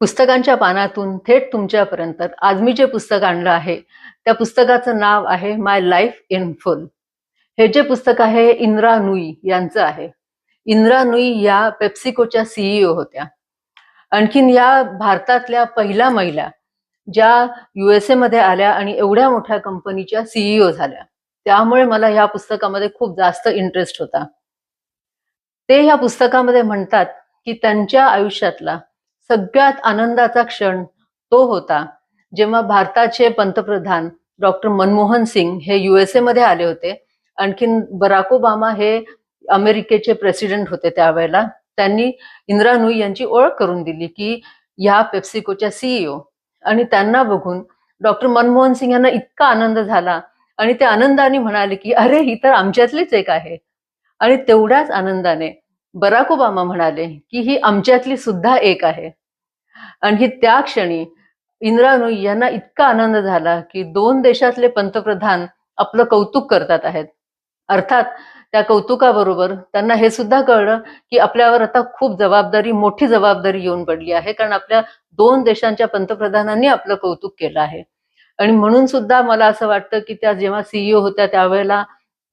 पुस्तकांच्या पानातून थेट तुमच्यापर्यंत. आज मी जे पुस्तक आणलं आहे त्या पुस्तकाचं नाव आहे माय लाईफ इन फुल हे जे पुस्तक आहे इंद्रा नुई यांचं आहे. इंद्रा नुई या पेप्सिकोच्या सीईओ होत्या. आणखीन या भारतातल्या पहिल्या महिला ज्या युएसए मध्ये आल्या आणि एवढ्या मोठ्या कंपनीच्या सीईओ झाल्या. त्यामुळे मला या पुस्तकामध्ये खूप जास्त इंटरेस्ट होता. ते या पुस्तकामध्ये म्हणतात की त्यांच्या आयुष्यातला सगळ्यात आनंदाचा क्षण तो होता जेव्हा भारताचे पंतप्रधान डॉक्टर मनमोहन सिंग हे युएसए मध्ये आले होते. आणखीन बराक ओबामा हे अमेरिकेचे प्रेसिडेंट होते त्यावेळेला. त्यांनी इंदिरा नुई यांची ओळख करून दिली की ह्या पेप्सिकोच्या सीईओ आणि त्यांना बघून डॉक्टर मनमोहन सिंग यांना इतका आनंद झाला आणि ते आनंदाने म्हणाले की अरे ही तर आमच्यातलीच एक आहे. आणि तेवढ्याच आनंदाने बराक ओबामा म्हणाले की ही आमच्यातली सुद्धा एक आहे. आणि त्या क्षणी इंदिरा यांना इतका आनंद झाला की दोन देशातले पंतप्रधान आपलं कौतुक करतात आहेत. अर्थात त्या कौतुकाबरोबर त्यांना हे सुद्धा कळलं की आपल्यावर आता खूप जबाबदारी मोठी जबाबदारी येऊन पडली आहे. कारण आपल्या दोन देशांच्या पंतप्रधानांनी आपलं कौतुक केलं आहे. आणि म्हणून सुद्धा मला असं वाटतं की त्या जेव्हा सीईओ होत्या त्यावेळेला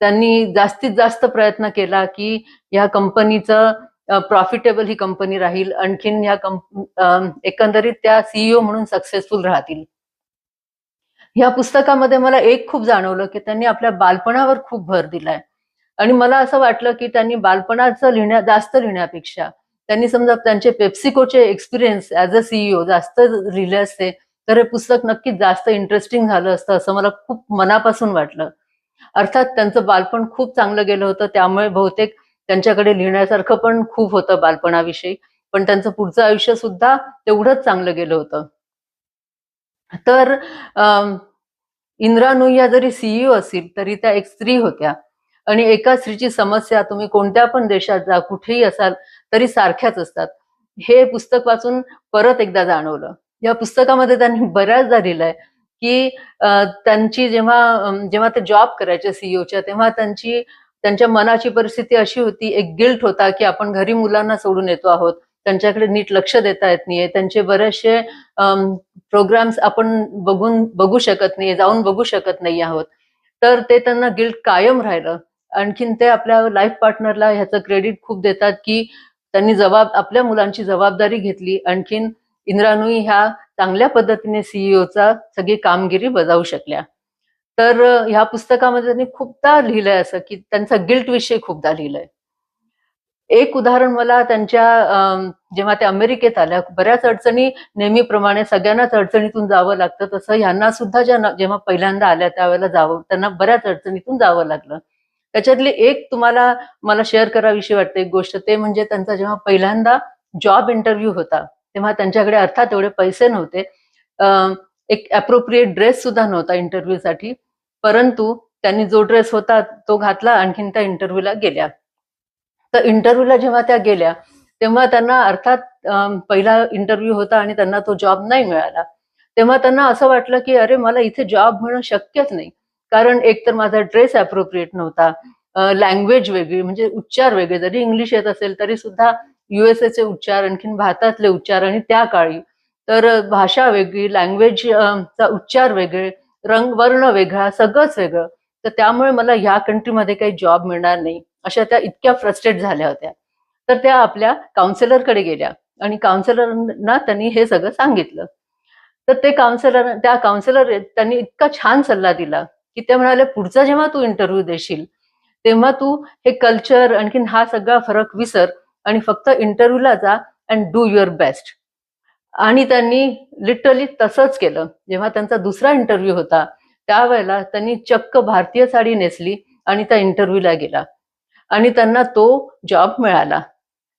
त्यांनी जास्तीत जास्त प्रयत्न केला की या कंपनीचं प्रॉफिटेबल ही कंपनी राहील. आणखीन या कंप एकंदरीत त्या सीईओ म्हणून सक्सेसफुल राहतील. या पुस्तकामध्ये मला एक खूप जाणवलं की त्यांनी आपल्या बालपणावर खूप भर दिलाय. आणि मला असं वाटलं की त्यांनी बालपणाचं लिहिण्या जास्त लिहिण्यापेक्षा त्यांनी समजा त्यांचे पेप्सिकोचे एक्सपिरियन्स ऍज अ सीईओ जास्त लिहिले असते तर हे पुस्तक नक्कीच जास्त इंटरेस्टिंग झालं असतं असं मला खूप मनापासून वाटलं. अर्थात त्यांचं बालपण खूप चांगलं गेलं होतं त्यामुळे बहुतेक त्यांच्याकडे लिहिण्यासारखं पण खूप होतं बालपणाविषयी. पण त्यांचं पुढचं आयुष्य सुद्धा तेवढंच चांगलं गेलं होतं. तर इंदिरा नुई जरी सीईओ असतील तरी त्या एक स्त्री होत्या. आणि एका स्त्रीची समस्या तुम्ही कोणत्या पण देशात जा कुठेही असाल तरी सारख्याच असतात. हे पुस्तक वाचून परत एकदा जाणवलं. या पुस्तकामध्ये त्यांनी बऱ्याचदा लिहिलंय की त्यांची जेव्हा जेव्हा ते जॉब करायचे सीईओच्या तेव्हा त्यांची त्यांच्या मनाची परिस्थिती अशी होती एक गिल्ट होता की आपण घरी मुलांना सोडून येतो आहोत. त्यांच्याकडे नीट लक्ष देता येत नाहीये. त्यांचे बरेचसे प्रोग्राम्स आपण बघून बघू शकत नाही जाऊन बघू शकत नाही आहोत. तर ते त्यांना गिल्ट कायम राहिलं. आणखीन ते आपल्या लाईफ पार्टनरला ह्याचं क्रेडिट खूप देतात की त्यांनी जबाब आपल्या मुलांची जबाबदारी घेतली. आणखीन इंद्रानुई ह्या चांगल्या पद्धतीने सीईओचा सगळी कामगिरी बजावू शकल्या. तर ह्या पुस्तकामध्ये त्यांनी खूपदा लिहिलंय असं की त्यांचा गिल्ट विषय खूपदा लिहिलंय. एक उदाहरण मला त्यांच्या जेव्हा त्या अमेरिकेत आल्या बऱ्याच अडचणी नेहमीप्रमाणे सगळ्यांनाच अडचणीतून जावं लागतं. तसं ह्यांना सुद्धा ज्या जेव्हा पहिल्यांदा आल्या त्यावेळेला जावं त्यांना बऱ्याच अडचणीतून जावं लागलं. त्याच्यातली एक तुम्हाला मला शेअर कराविषयी वाटते एक गोष्ट ते म्हणजे त्यांचा जेव्हा पहिल्यांदा जॉब इंटरव्ह्यू होता तेव्हा त्यांच्याकडे अर्थात एवढे पैसे नव्हते. एक अप्रोप्रिएट ड्रेस सुद्धा नव्हता इंटरव्ह्यूसाठी परंतु त्यांनी जो ड्रेस होता तो घातला आणखीन त्या इंटरव्ह्यूला गेल्या. तर इंटरव्ह्यूला जेव्हा त्या गेल्या तेव्हा त्यांना अर्थात पहिला इंटरव्ह्यू होता आणि त्यांना तो जॉब नाही मिळाला. तेव्हा त्यांना असं वाटलं की अरे मला इथे जॉब मिळणं शक्यच नाही. कारण एक तर माझा ड्रेस अप्रोप्रिएट नव्हता. लँग्वेज वेगळी म्हणजे उच्चार वेगळे जरी इंग्लिश येत असेल तरी सुद्धा युएसएचे उच्चार आणखीन भारतातले उच्चार आणि त्या काळी तर भाषा वेगळी लँग्वेज चा उच्चार वेगळे रंग वर्ण वेगळा सगळंच वेगळं. तर त्यामुळे मला ह्या कंट्रीमध्ये काही जॉब मिळणार नाही अशा त्या इतक्या फ्रस्ट्रेट झाल्या होत्या. तर त्या आपल्या काउन्सिलरकडे गेल्या आणि काउन्सिलरना त्यांनी हे सगळं सांगितलं. तर ते काउन्सिलर त्या काउन्सिलर त्यांनी इतका छान सल्ला दिला की ते म्हणाले पुढचा जेव्हा तू इंटरव्ह्यू देशील तेव्हा तू हे कल्चर आणखीन हा सगळा फरक विसर आणि फक्त इंटरव्ह्यूला जा अँड डू युअर बेस्ट आणि त्यांनी लिटरली तसंच केलं. जेव्हा त्यांचा दुसरा इंटरव्ह्यू होता त्यावेळेला त्यांनी चक्क भारतीय साडी नेसली आणि त्या इंटरव्ह्यूला गेला. आणि त्यांना तो जॉब मिळाला.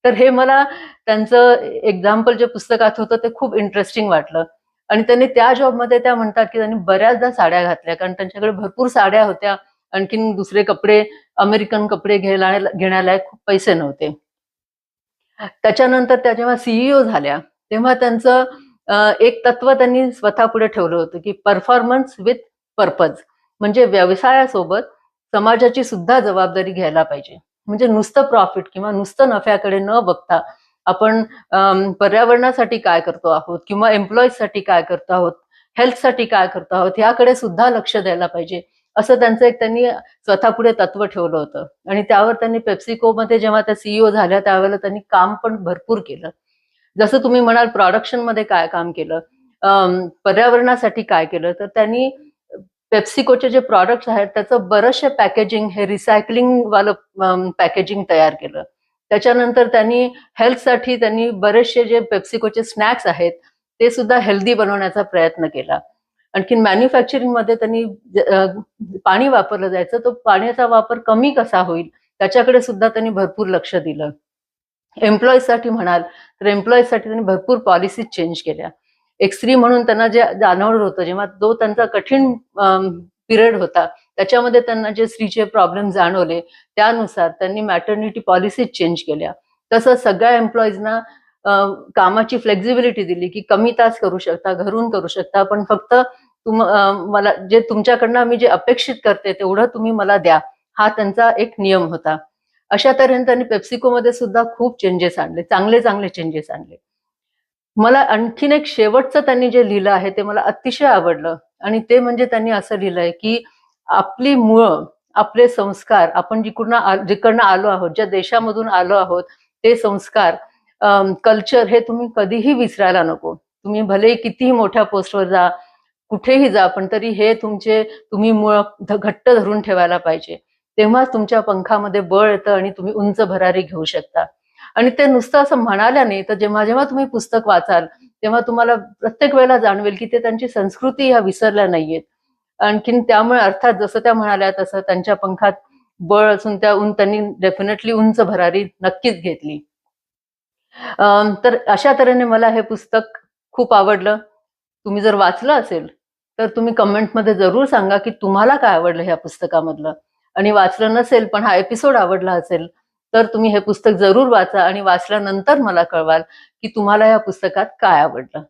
तर हे मला त्यांचं एक्झाम्पल जे पुस्तकात होतं ते खूप इंटरेस्टिंग वाटलं. आणि त्यांनी त्या जॉबमध्ये त्या म्हणतात की त्यांनी बऱ्याचदा साड्या घातल्या कारण त्यांच्याकडे भरपूर साड्या होत्या. आणखीन दुसरे कपडे अमेरिकन कपडे घ्यायला घेण्यालायक खूप पैसे नव्हते. त्याच्यानंतर त्या जेव्हा सीईओ झाल्या तेव्हा त्यांचं एक तत्व त्यांनी स्वतः पुढे ठेवलं होतं की परफॉर्मन्स विथ पर्पज म्हणजे व्यवसायासोबत समाजाची सुद्धा जबाबदारी घ्यायला पाहिजे. म्हणजे नुसतं प्रॉफिट किंवा नुसतं नफ्याकडे न बघता आपण पर्यावरणासाठी काय करतो आहोत किंवा एम्प्लॉईजसाठी काय करतो आहोत हेल्थसाठी काय करतो आहोत ह्याकडे सुद्धा लक्ष द्यायला पाहिजे. असं त्यांचं एक त्यांनी स्वतःपुढे तत्व ठेवलं होतं. आणि त्यावर त्यांनी पेप्सिकोमध्ये जेव्हा त्या सीईओ झाल्या त्यावेळेला त्यांनी काम पण भरपूर केलं. जसं तुम्ही म्हणाल प्रॉडक्शनमध्ये काय काम केलं पर्यावरणासाठी काय केलं तर त्यांनी पेप्सिकोचे जे प्रॉडक्ट्स आहेत त्याचं बरंचशे पॅकेजिंग हे रिसायकलिंग वालं पॅकेजिंग तयार केलं. त्याच्यानंतर त्यांनी हेल्थसाठी त्यांनी बरेचसे जे पेप्सिकोचे स्नॅक्स आहेत ते सुद्धा हेल्दी बनवण्याचा प्रयत्न केला. आणखीन मॅन्युफॅक्चरिंगमध्ये त्यांनी पाणी वापरलं जायचं तो पाण्याचा वापर कमी कसा होईल त्याच्याकडे सुद्धा त्यांनी भरपूर लक्ष दिलं. एम्प्लॉईजसाठी म्हणाल तर एम्प्लॉईजसाठी त्यांनी भरपूर पॉलिसीज चेंज केल्या. एक स्त्री म्हणून त्यांना जे जाणवलं होतं जेव्हा तो त्यांचा कठीण पिरियड होता त्याच्यामध्ये त्यांना जे स्त्रीचे प्रॉब्लेम जाणवले त्यानुसार त्यांनी मॅटर्निटी पॉलिसीज चेंज केल्या. तसं सगळ्या एम्प्लॉईजना कामाची फ्लेक्झिबिलिटी दिली की कमी तास करू शकता घरून करू शकता पण फक्त तुम मला जे तुमच्याकडनं मी जे अपेक्षित करते तेवढं तुम्ही मला द्या. हा त्यांचा एक नियम होता. अशा तऱ्हेने त्यांनी पेप्सिकोमध्ये सुद्धा खूप चेंजेस आणले. चांगले चांगले चेंजेस आणले. मला आणखीन एक शेवटचं त्यांनी जे लिहिलं आहे ते मला अतिशय आवडलं. आणि ते म्हणजे त्यांनी असं लिहिलंय की आपली मुळं आपले संस्कार आपण जिकडनं जिकडनं आलो आहोत ज्या देशामधून आलो आहोत ते संस्कार कल्चर हे तुम्ही कधीही विसरायला नको. तुम्ही भले कितीही मोठ्या पोस्टवर जा कुठेही जा पण तरी हे तुमचे तुम्ही मुळ घट्ट धरून ठेवायला पाहिजे. तेव्हाच तुमच्या पंखामध्ये बळ येतं आणि तुम्ही उंच भरारी घेऊ शकता. आणि ते नुसतं असं म्हणाल्याने तर जेव्हा जेव्हा तुम्ही पुस्तक वाचाल तेव्हा तुम्हाला प्रत्येक वेळेला जाणवेल की ते त्यांची संस्कृती ह्या विसरल्या नाहीयेत. आणखीन त्यामुळे अर्थात जसं त्या म्हणाल्या तसं त्यांच्या पंखात बळ असून त्या उन त्यांनी डेफिनेटली उंच भरारी नक्कीच घेतली. तर अशा तऱ्हेने मला हे पुस्तक खूप आवडलं. तुम्ही जर वाचलं असेल तर तुम्ही कमेंटमध्ये जरूर सांगा की तुम्हाला काय आवडलं ह्या पुस्तकामधलं. आणि वाचलं नसेल पण हा एपिसोड आवडला असेल तर तुम्ही हे पुस्तक जरूर वाचा आणि वाचल्यानंतर मला कळवाल की तुम्हाला या पुस्तकात काय आवडलं.